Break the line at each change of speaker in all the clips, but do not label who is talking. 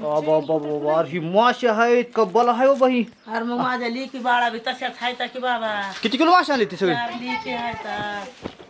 बाबा बाबा अरे ही मासे आहेत का? बला हो बाई.
अरे मग माझ्या लेकी बाळा बी तशाच हायता की बाबा.
किती किलो मासे आले ते सगळे?
चार लेकी हायता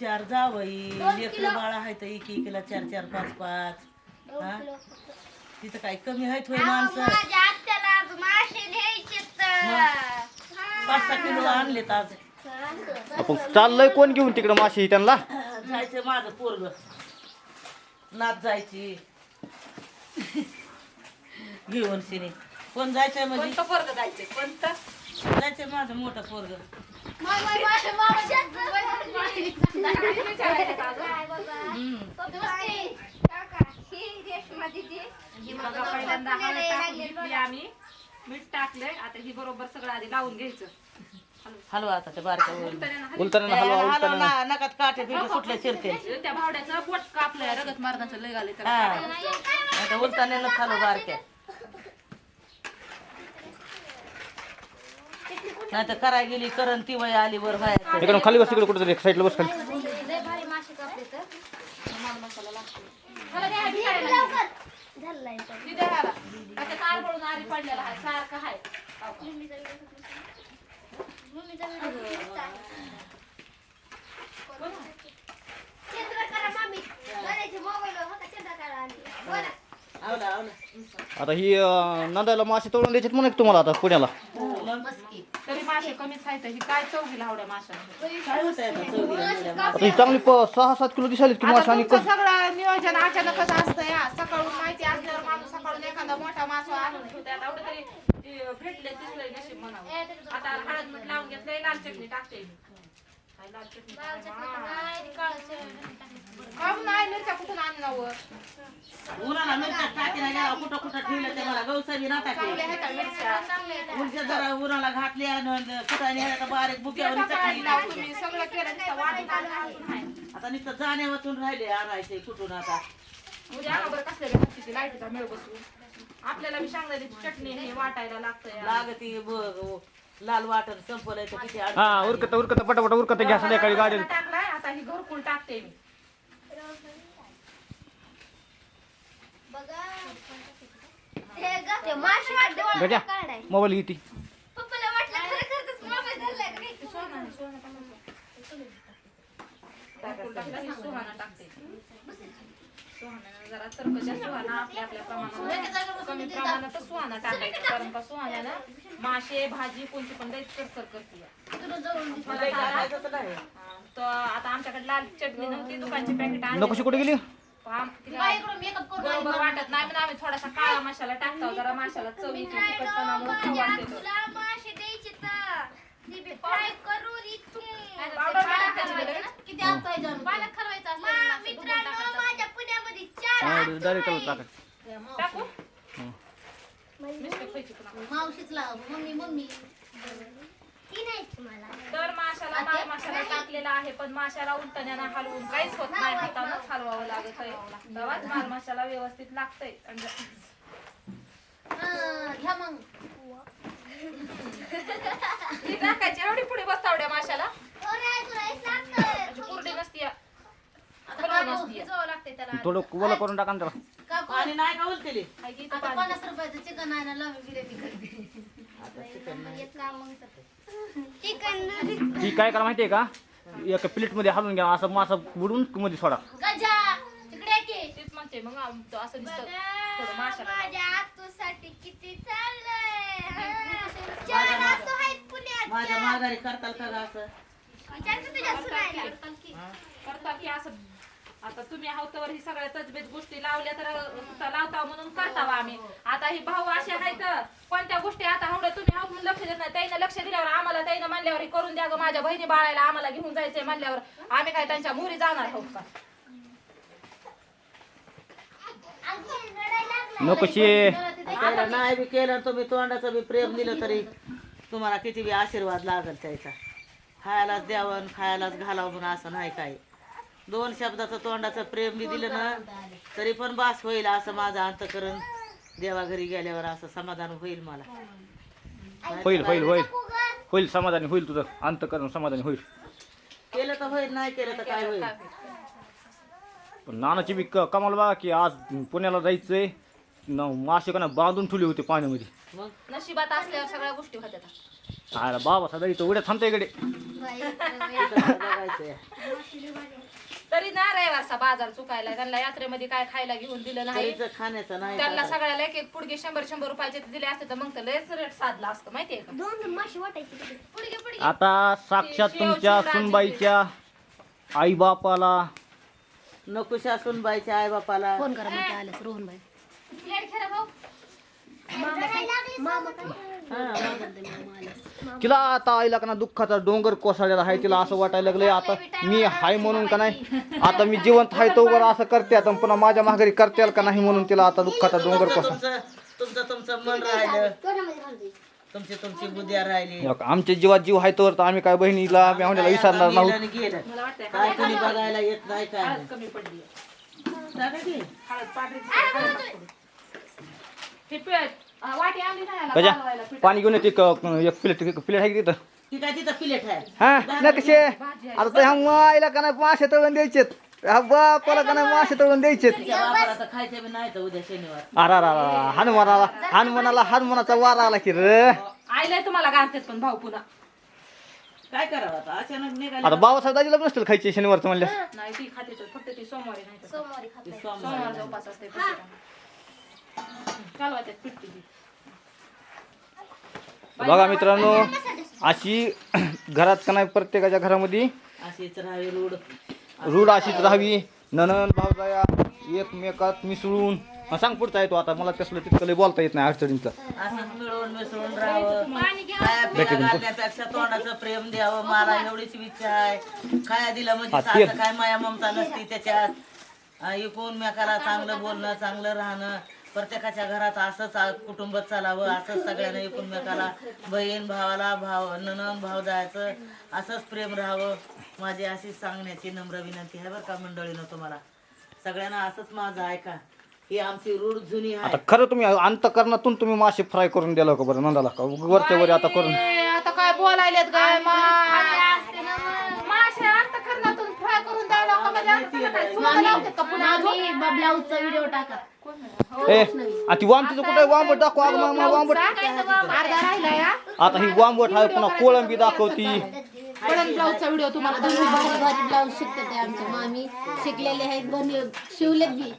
चार जावई लेकरं बाळा हायत एक एकीला चार चार पाच पाच. हा? तिथं काय कमी आहेत होय माणसं?
माझ्या आत्याला आज मासे न्यायचे
पाच सहा किलो आणलेत आज.
आपण चाललंय कोण घेऊन तिकडे मासे त्यांना
जायचं माझं पोरग. नाच जायची. घेऊन शिने कोण जायचंय म्हणजे
कोणतं पोरग जायचंय कोणतं
जायचंय माझं मोठं पोरग
ही पहिल्यांदा हळद टाकून घेतली आम्ही मीठ टाकलंय आता ही बरोबर सगळं आधी लावून घ्यायचं
हलवा आता त्या बारक्या वरून.
उलताना हलवा
हलवा
उलताना
ना- नकात काटे सुटले शिरते
त्या भावड्याचं बोट कापलंय रगत मारण्याचं लय घाले तर
हा आता उलताना खालो बारक्या नाही तर कराय गेली करण ती वय आली वर
इकडे खाली बस तिकडे कुठे साईडला बस खाली
ही द्या ह्याला. त्याच्यात आरबळून आरी पडलेला आहे सारखं आहे
आवला आवला
आता ही अं, नंदाला मासे तोडून द्यायचे म्हणा की तुम्हाला आता पुण्याला
मासे कमीच आहेत ही काय चौघी लावड्या माशा
काय होतंय आता चौघीला मिळ्या माणसं?
आता ही चांगली प- सहा सात किलो दिसालीत की मासे आणि
तुमचं सगळं नियोजन अचानकच असतं या सकाळून माहिती असल्यावर माणूस सकाळून एखादा मोठा मासा आणून ठेवते आता एवढं तरी ते भेटले दिसलंय नशीब म्हणावं. आता हळद मीठ लावून घेतलंय लाल चटणी टाकते मी. काय लाल चटणी काम नाही मिरच्या कुठून आणणार
उन्हाला मिरच्या टाकीला गेला कुठं कुठं ठेवलं ते मला गवसावी ना टाकले
मिरच्या.
जरा उन्हाला घातले आणि कुठं नेलं बारीक बुक्यावर टाकली. आता नुसतं जाण्या वाचून राहिले आणायचे कुठून आता.
बसू आपल्याला बी शेंगदाण्याची चटणी हे वाटायला लागतंय
लागती ब- लाल वाटण संपलंय तर किती
हा. उरकत उरकत पटापट उरकत घ्या संध्याकाळी गाडी
टाकलाय आता ही घरकुल टाकते मी
गजा मोबाईल घेती
पप्पाला वाटलं खरं खरंच मोबाईल धरलाय का काय?
घरकुल टाकला ही सुहाना टाकते सुहाना जरा चरकच्या सुहाना आपल्या आपल्या प्रमाणात कमी प्रमाणात सुहाना टाकायचं कारण का सुहाण्यानं मासे भाजी कोणती पण लई चरचर करते. हा, आता आमच्याकडे लाल चटणी नव्हती दुकानची पॅकेट आणली
नकोशी कुठे गेली?
बरोबर वाटत नाही म्हणून आम्ही थोडासा काळा मसाला टाकतो जरा माशाला चव येते तिखटपणामुळे खाऊ वाटते. तो.
तुला मासे द्यायचे तर. ती बी फ्राय करून इथून.
पावडर टाकायची लगेच.
मा- मित्रांनो माझ्या पुण्यामध्ये चार
हा,
हात
डायरेक्ट
आहे.
टाका.
टाकू? मिस्टेक व्हायची पुन्हा.
ती नाही तुम्हाला
तर माशाला माल मसाला टाकलेला आहे पण माशाला उलटण्यानं हलवून काहीच होत नाही हातानंच हलवावं लागत आहे तेव्हाच माल मसाला व्यवस्थित लागतंय. आणि ही टाकायची एवढी पुढे बसतावड्या माशाला? कुरडी नसती
थोडं कुबला करून टाका ना त्याला.
पाणी नाही का उलटेली?
हाय की इथं पाणी.
चिकन
ही काय करा माहितीये का? एका प्लेटमध्ये हलवून घ्या असं मासा बुडून मध्ये सोडा.
तेच म्हणते मग आम- तो असं दिसतं. थोडं माशाला
माझ्या
माघारी करताल का गं असं?
करतात की असं आता तुम्ही हावतावर ही सगळ्या तजबीज गोष्टी लावल्या तर लावता म्हणून करतावा आम्ही. आता ही भाऊ असे आहेत कोणत्या गोष्टी आता हवडं तुम्ही हाव म्हणून लक्ष देत नाही. त्यानं लक्ष दिल्यावर आम्हाला त्यानं म्हणल्यावर हे करून द्या ग माझ्या बहिणी बाळायला आम्हाला घेऊन जायचंय म्हणल्यावर. आम्ही काय त्यांच्या मुरी जाणार आहोत का?
नकोशी.
नाही बी केलं तुम्ही तोंडाचं बी प्रेम दिलं तरी तुम्हाला किती बी आशीर्वाद लागल त्याचा. खायलाच द्यावं आणि खायलाच घालावं म्हणून असं नाही काय दोन शब्दाचं तोंडाचं प्रेम बी दिलं ना तरी पण बास होईल असं माझं अंतकरण. देवा घरी गेल्यावर असं समाधान होईल मला.
होईल होईल होईल. होईल समाधानी होईल तुझं. अंतकरण समाधानी होईल.
केलं तर होईल नाही केलं तर काय होईल?
पण नानाची बी कमाल बघा की आज पुण्याला जायचंय. न- मासे का ना बांधून ठेवले होते पाण्यामध्ये.
मग?
नशिबात असल्यावर सगळ्या गोष्टी होत्या
आयला बाबा सदा इथं उड्या थांबते इकडे.
तरी ना रविवारचा बाजार चुकायला त्यांना यात्रेमध्ये काय खायला घेऊन दिलं नाही.
तरीच खाण्याचं नाही
त्यांना. सगळ्याला एक एक पुडगे शंभर शंभर रुपयाचे दिले असते तर मग तर लयच रेट साधला असतं माहितीये का?
दोन दोन माशी वाटायची तिथे. पुढे पुढे
आता साक्षात तुमच्या सुनबाईच्या आई बापाला
नको शासून बाईच्या आई बापाला
फोन करा मग आलं रोहन भाई
भाऊ.
तिला आता आईला का ना दुःखाचा डोंगर कोसळलेला आहे तिला असं वाटायला लागलंय आता मी हाय म्हणून का नाही? आता मी जिवंत हाय तोवर असं करते आता पुन्हा माझ्या माघारी करते का नाही म्हणून तिला आता दुःखाचा डोंगर
तुमचं
कोसळ
तुमचं तुमचं तुमचं मन राहिलं.
तोंडामध्ये घालते
तुमची तुमची बुद्ध्या राहिली.
आमच्या जीवात जीव आहे तोवर तर आम्ही काय बहिणीला मेहण्याला विसरणार नाही
काय कोणी बघायला येत नाही काय.
कमी पडली. वाटी आणली नाही पिठात.
पाणी घेऊन येते एक प्लेट प्लेट आहे की तिथं?
ती काय तिथं प्लेट आहे?
हा? ना कसे आता ते ह्या माईला का नाही मासे तळून द्यायचेत. ह्या बापाला का नाही मासे तळून द्यायचेत?
तिच्या बापाला तर खायचं बी नाही तर उद्या शनिवार.
अरा रा रा हनुमानाला हनुमानाला हनुमानाचा वार आला की रे.
आईला तुम्हाला घालतात पण भाऊ पुन्हा.
काय करावं आता? अचानक निघाले
आता बाबासाहेब दाजीला पण नसतील खायचे शनिवारचं म्हणलं
नाही ती खाते तर फक्त ती सोमवारी नाही तर.
सोमवारी खात. नाही.
सोमवारचा उपास असते कालवाच्यात पिठते ती.
बघा मित्रांनो अशी घरात का नाही प्रत्येकाच्या घरामध्ये?
अशीच राहावी रूढ.
रूढ अशीच राहावी. ननन भावजाया एकमेकात मिसळून. सांग पुढचा येतो आता. मला तसलं तितकं बोलता येत नाही अडचणीचं.
असंच मिळून मिसळून राहावं. खाया पिया घालण्यापेक्षा तोंडाचं प्रेम द्यावं. मला एवढीच इच्छा आहे. खाया दिलं म्हणजे
हा, ते-
सासं काय माया ममता नसती त्याच्यात. ऐकून मेकाला चांगलं बोलणं चांगलं राहणं. प्रत्येकाच्या घरात असंच आ- कुटुंब चालावं असंच सगळ्यांना एकूण मेकाला बहीण भावाला भाव ननन भाव जायचं असंच प्रेम राहावं. माझी अशी सांगण्याची नम्र विनंती आहे बरं का मंडळीनं तुम्हाला. सगळ्यांना असंच माझं ऐका. ही आमची रूढ जुनी आहे.
आता खरं तुम्ही अंतकरणातून तुम्ही मासे फ्राय करून दिला का बरं नंदाला? का वरच्या वर आता करून
ए, आता काय बोलायलेत काय मासे अर्थ करण्यातून फ्राय करून द्यायला का म्हणजे अर्थ त्याला काय सोनं लावतात का पुन्हा अजून?
ब्लाऊजचा व्हिडिओ टाका
ए आणि ती वामटीचं कुठे वांबट दाखव अगं मग मला वांबट
अर्धा राहिला या.
आता ही वांबट आहे पुन्हा कोळंबी दाखवती.
ब्लाऊजचा व्हिडिओ तुम्हाला
भारी ब्लाऊज शिकतात आमच्या मामी. शिकलेले आहेत बनले शिवलेत बी.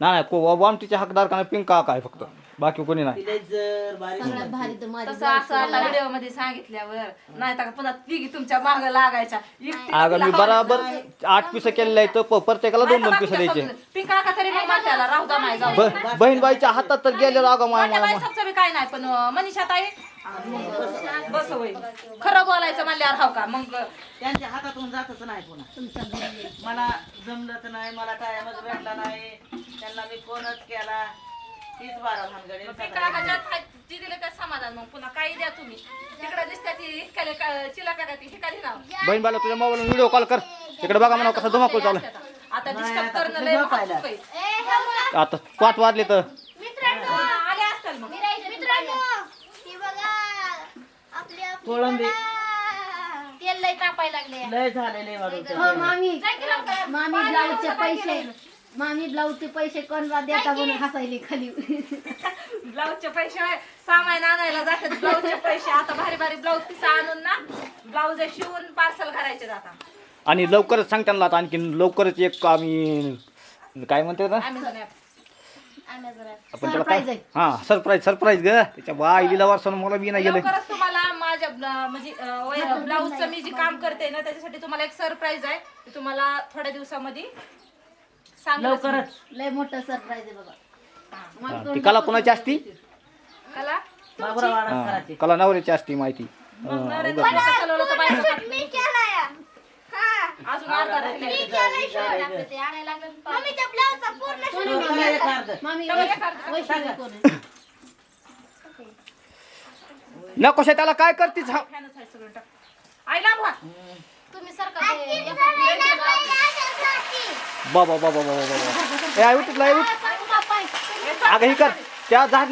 नाही नाही को- वामटीच्या हकदार का नाही पिंका काय फक्त. बाकी कोणी नाही.
तिला जर बारीक
सगळ्यात भारी तर माझी
तसं असं आता व्हिडिओमध्ये सांगितल्यावर नाही तर पुन्हा तिघी तुमच्या माग लागायच्या. एकटीला
अगं मी
तिला
बराबर आठ पिसं केलेलं आहे तर प- प्रत्येकाला दोन दोन पिसं द्यायचे.
पिंका का तरी मग म्हणत्याला राहू द्या माय जाऊ.
ब- बहीण बाईच्या हातात तर गेलेलं अगं माय
माझ्या बी काय नाही पण मनीषा ताई बस होय खरं बोलायचं म्हणल्यावर हाव का? मग
त्यांच्या हातातून जातच नाही पुन्हा. मला जमलंच नाही मला टायमच भेटला नाही. त्यांना मी फोनच केला. तीच बारा भानगडी
पिंका का ज्यात हाय, जी दिलं त्या समाधान मग पुन्हा काही द्या तुम्ही. तिकडे दिसत्या ती का- चिला का ती? हिकाली नाव
बहीण बाला तुझ्या मोबाईल व्हिडिओ कॉल कर. इकडे बघा म्हणा कसा धुमाकूळ चालू आहे.
आता डिस्टर्ब करणं लय
हे.
आता पाच वाजले तर
मित्रांनो
आले असतील मग
मित्रांनो हे बघा आपल्या
कोळंबी.
तेल लय तापायला लागले
लय झालेले
हो मामी. मामी ब्लाऊजचे पैसे. मामी ब्लाऊजचे पैसे कोणला देता म्हणून हसायली खाली.
ब्लाऊजचे पैसे होय, सामान आणायला जातात. ब्लाऊजचे पैसे. आता भारी भारी ब्लाऊज पिसा आणून ना ब्लाऊज शिवून पार्सल करायचे आता
आणि लवकरच सांग त्यांना आता आणखी लवकरच एक आम्ही काय म्हणते ना. आपण त्याला काय. हा सरप्राईज सरप्राईज ग. त्याच्या बाई दिला वर्षानं मला बी नाही गेलं.
लवकरच तुम्हाला माझ्या ब्ला- म्हणजे ब्लाऊजचं मी जे काम करते ना त्याच्यासाठी तुम्हाला एक सरप्राईज आहे. ते तुम्हाला थोड्या दिवसामध्ये.
लवकरच.
लय मोठं सरप्राईज आहे बघा
हा, ती कला कोणाची असती?
कला?
हा,
करायची
कला नवऱ्याची असती माहिती.
तर नाही.
केलाय.
अजून अर्धा राहिलाय.
मम्मीच्या ब्लाऊजचा पूर्ण
तुला एक अर्ध.
मामी
तेवढं एक अर्धा.
वैशिष्ट्य कोण आहे?
नकोशा त्याला काय करतीस? हा.
फॅनच आहे सगळं. टाक. आई लांब व्हा.
तुम्ही सरका ते एका
बाबा बाबा बाबा बाबा ए आई उठ. लय उठ अगं ही कर. त्या झाड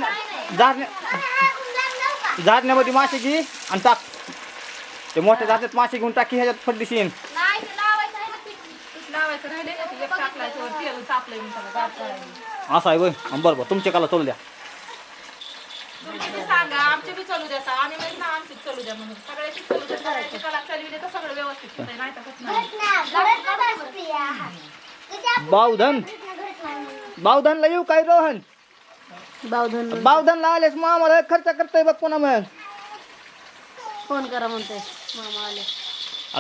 झाडण्या झाडण्यामध्ये मासे घे आणि टाक. ते मोठ्या झाडण्यात मासे घेऊन टाकी ह्याच्यात फडदिशीन
नाही ते लावायचं आहे ना पीठ.
पीठ लावायचं राहिले ना ते एक टाकलाय तेव्हा तेल तापलंय मी त्याला गार करायला.
असं आहे बरं बरं बरं. तुमच्या काला चालू द्या.
तुमची बी सांगा आमचे बी चालू द्या सा. आम्ही म्हणजे ना आमचीच चालू द्या म्हणून. सगळ्याची चालू द्या. सगळ्याची कला चालविली तर सगळं व्यवस्थित होतंय नाही तर कसं नाही.
बावधन. बावधनला येऊ काय रोहन?
बावधन
बावधनला आलेस मामाला खर्च करतोय बघ पुन्हा मग
फोन करा म्हणते मामा आले.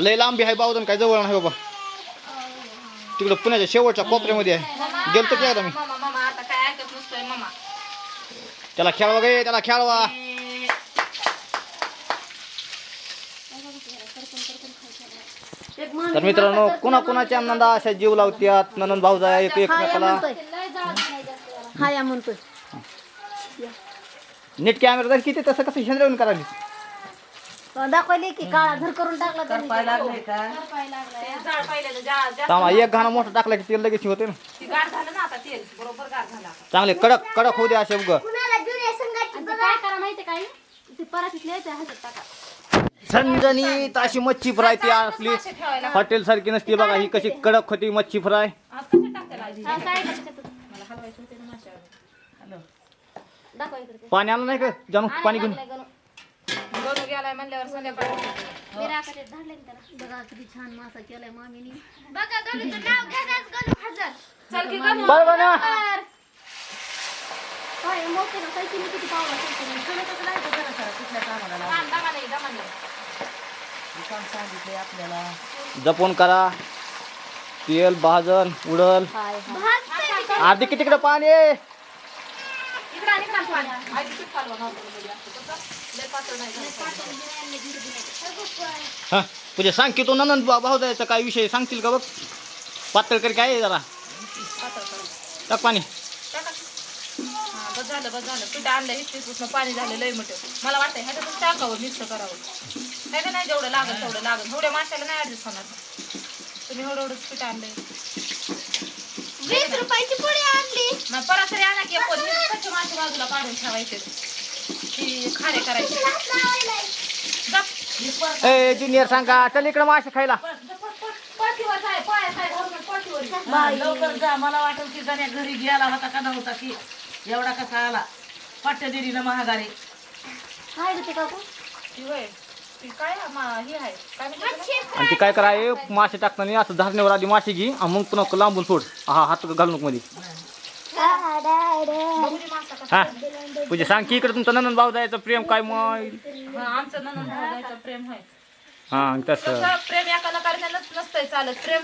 लय लांबी आहे बावधन काय जवळ नाही बाबा. तिकडं पुण्याच्या शेवटच्या कोपऱ्यामध्ये आहे गेलतो की आता मी.
मामा मामा आता काय ऐकत नसतोय मामा.
त्याला खेळवा गे त्याला खेळवा. तर मित्रांनो कुणा कुणाच्या नंदा अशा जीव लावत्यात? ननंद भाऊजा एक एकमेकाला
म्हणतोय.
नीट कॅमेरा जर किती तसं कसं शेंद्रवून करायला
दाखवले की काळा धर करून टाकला त्यांनी.
लागले का?
ते जा
एक घाणा मोठा टाकला की तेल लगेच होते ना.
ती गार झालं ना आता तेल बरोबर गार झालं आता.
चांगले कडक कडक होऊ द्या असे उग.
आणि ते काय करा माहिती काय ते परातीत लिहायचं ह्याच्यात टाका.
झणझणीत अशी मच्छी फ्राय ती आपली
मासे ठेवायला.
हॉटेल सारखी नसते बघा ही कशी कडक होती मच्छी फ्राय.
आज कशा टाकते आजी
हा, साईडला त्याच्यात.
मला हलवायचं होते ना माशावर
दाखवा इकडे. ते.
पाणी आलं नाही का? जाणू पाणी घेऊन.
लागलंय गणू.
गणू गेलाय म्हणल्यावर संध्याकाळी
विरा का ते धाडलंय ना त्याला. बघा किती छान मासा केलाय मामीनी.
बघा गणूचं नाव घ्यायचं गणू हजर.
चल की गणू.
बरं बरं ना.
होय, मोठे ना सायकली किती पावला सायकली.
तुला कसं नाही का जरा जरा कुठल्या कामाला लावलं?
थांब, दमा नाही दमा नाही
मी काम सांगितले आपल्याला.
जपून करा. तेल भाजन उडल.
हाय, हाय.
अर्धी किती तिकडं पाणी आहे हा तुझे सांग की? तो ननंद भाऊ भाऊ जायचा काय विषय सांगतील का बघ? पातळ कर काय आहे जरा. टाक पाणी.
हा, बस झालं बस झालं. पीठ आणलं इतके पाणी झालं लय मोठं. मला वाटतं ह्याच्यातच टाकावं मिक्स करावं. नाही का नाही जेवढं लागत तेवढं लागत एवढ्या माशाला नाही ऍडजस्ट होणार. तुम्ही एवढं एवढंच पीठ आणलंय.
वीस रुपयाची पुडी आणली.
मग परत तरी आणा की आपण कच्चे मासे बाजूला काढून ठेवायचे. ती खारे करायचे. जप.
ए ज्युनियर सांगा चल इकडे मासे खायला.
पाठीवर जाय पायात जाय घालून पाठीवर ये.
हा, लवकर जा. मला वाटलं की जण्या घरी गेला होता का नव्हता की एवढा कसा आला. पट्ट्या दिलीनं महागारी.
काय ग ते काकू.
ती होय. ती काय मा- हे आहे काय म्हणतात त्याला?
आणि ती काय कराय मासे टाकताना असं धारण्यावर आधी मासे घे आणि मग पुन्हा लांबून सोड. हा हात मध्ये
मासा कसा.
हा तुझे सांग की इकडे तुमचा ननंद भाऊ जायचं प्रेम काय मग?
हा, आमचं ननंद भावजाईचं प्रेम होय.
हा तसं.
तसं प्रेम नसतंय चालत. प्रेम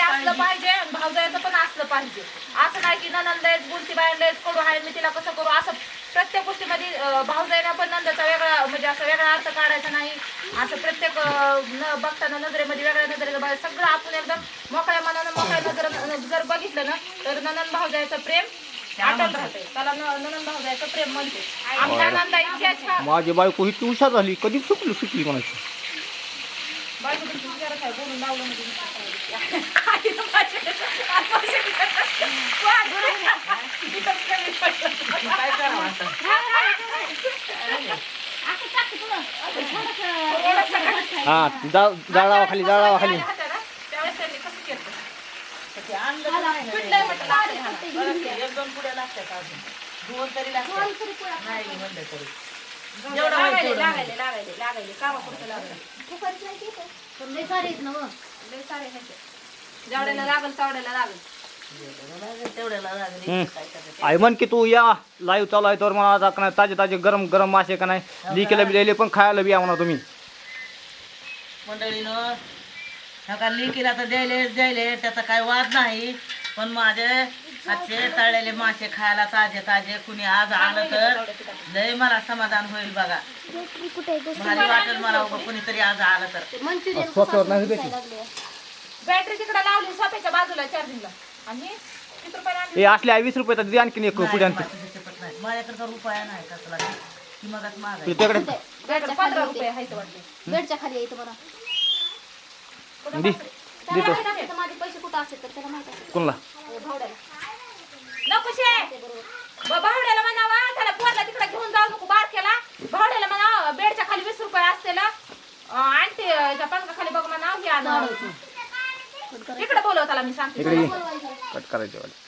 असलं पाहिजे आणि पण असलं पाहिजे. असं नाही की ननंद आहेच गुलती बायांडायच करू आहे मी तिला कसं करू? असं प्रत्येक गोष्टीमध्ये अं, भावजाईनं पण नंदाचा वेगळा म्हणजे असं वेगळा अर्थ काढायचा नाही. असं प्रत्येक न बघताना नजरेमध्ये वेगळ्या नजरेचं बघायचं. सगळं आपण एकदम मोकळ्या मनानं मोकळ्या नजर जर बघितलं ना तर ननंद भावजायचं प्रेम अटल राहते. त्याला न- ननंद भावजायचं प्रेम म्हणते. आमच्या नंदा इतक्या
माझी बायको इतकी हुशार झाली कधी सुकली सुकली म्हणायची.
बायको तुमची विचारच आहे, बोलून लावलं म्हणजे
काय करावं आता?
हा जा जाळावा खाली जाळावा खाली
हा.
एक दोन पुढे लागतात अजून. दोन तरी लागतात. नाही म्हणलं तरी. जेवढं होईल
लागायले, लागायले, लागायले, लागायले. कामापुरतं लागायले.
पण लय सारे आहेत ना मग?
लय सारे ह्याचे. जेवढ्याला लागल तेवढ्याला लागल.
आई म्हण की तू या. लाईव्ह चालू आहे तर मला आता का नाही ताजे ताजे गरम गरम मासे का नाही. लिकेला बी द्यायले पण खायला बी या म्हणा तुम्ही.
मंडळीनं नका लिकीला तर द्यायले द्यायले त्याचा काय वाद नाही. पण माझे आजचे तळलेले मासे खायला ताजे ताजे कुणी आज आलं तर लय मला समाधान होईल बघा. भारी वाटेल मला उभं कुणीतरी आज आलं तर.
बॅटरी तिकडे लावली सोप्याच्या बाजूला चार्जिंगला आणि किती रुपयाला आणली?
हे असले आहे वीस रुपये तर दे आणखीन एक पुढे आणते
माझ्या शपथ नाही. माझ्याकडे तर रुपया नाही कसला ती मगच माग
तुझ्याकडे
बॅटरी पंधरा रुपये आहे इथं वाटते.
बेडच्या खाली येतं मला
दे.
त्याला
देतो
माहीत असेल तर माझे पैसे कुठं असतील तर त्याला माहीत असेल.
कोणला?
हो, भावड्याला.
ब- भावड्याला म्हणावा त्याला पोरला तिकडे घेऊन जाऊ नको बारक्याला. भावड्याला म्हणावा बेडच्या खाली वीस रुपये असतेला. आणते त्या पंखा खाली बघ म्हणाव हे बोलव त्याला मी सांगते.
इकडे ये. कट करायचे वाले.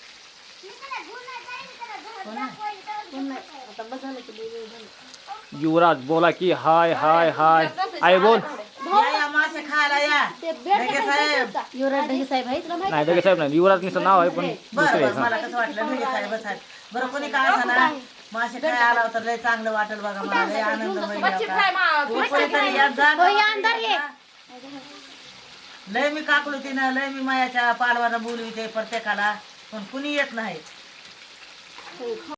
युवराज बोला की हाय हाय हाय. आई बोल.
साहेब.
युवराज ढगे साहेब आहे तुला माहिती
नाही दगे साहेब नाही. युवराज नुसतं नाव आहे पण
बरं
दुसरे
बरं मला कसं वाटलं ढगे साहेबच आहेत बरं. कोणी काय झालं मासे खायला आला तर लय चांगलं वाटेल बघा मला लय आनंद होईल
मच्छी
आता.
फ्राय मा-
तू कोणीतरी यात जा
हो, या अंधार ये.
लय मी काकलू तिनं लय मी मायाच्या पालवाला बोलविते प्रत्येकाला पण कुणी येत नाही.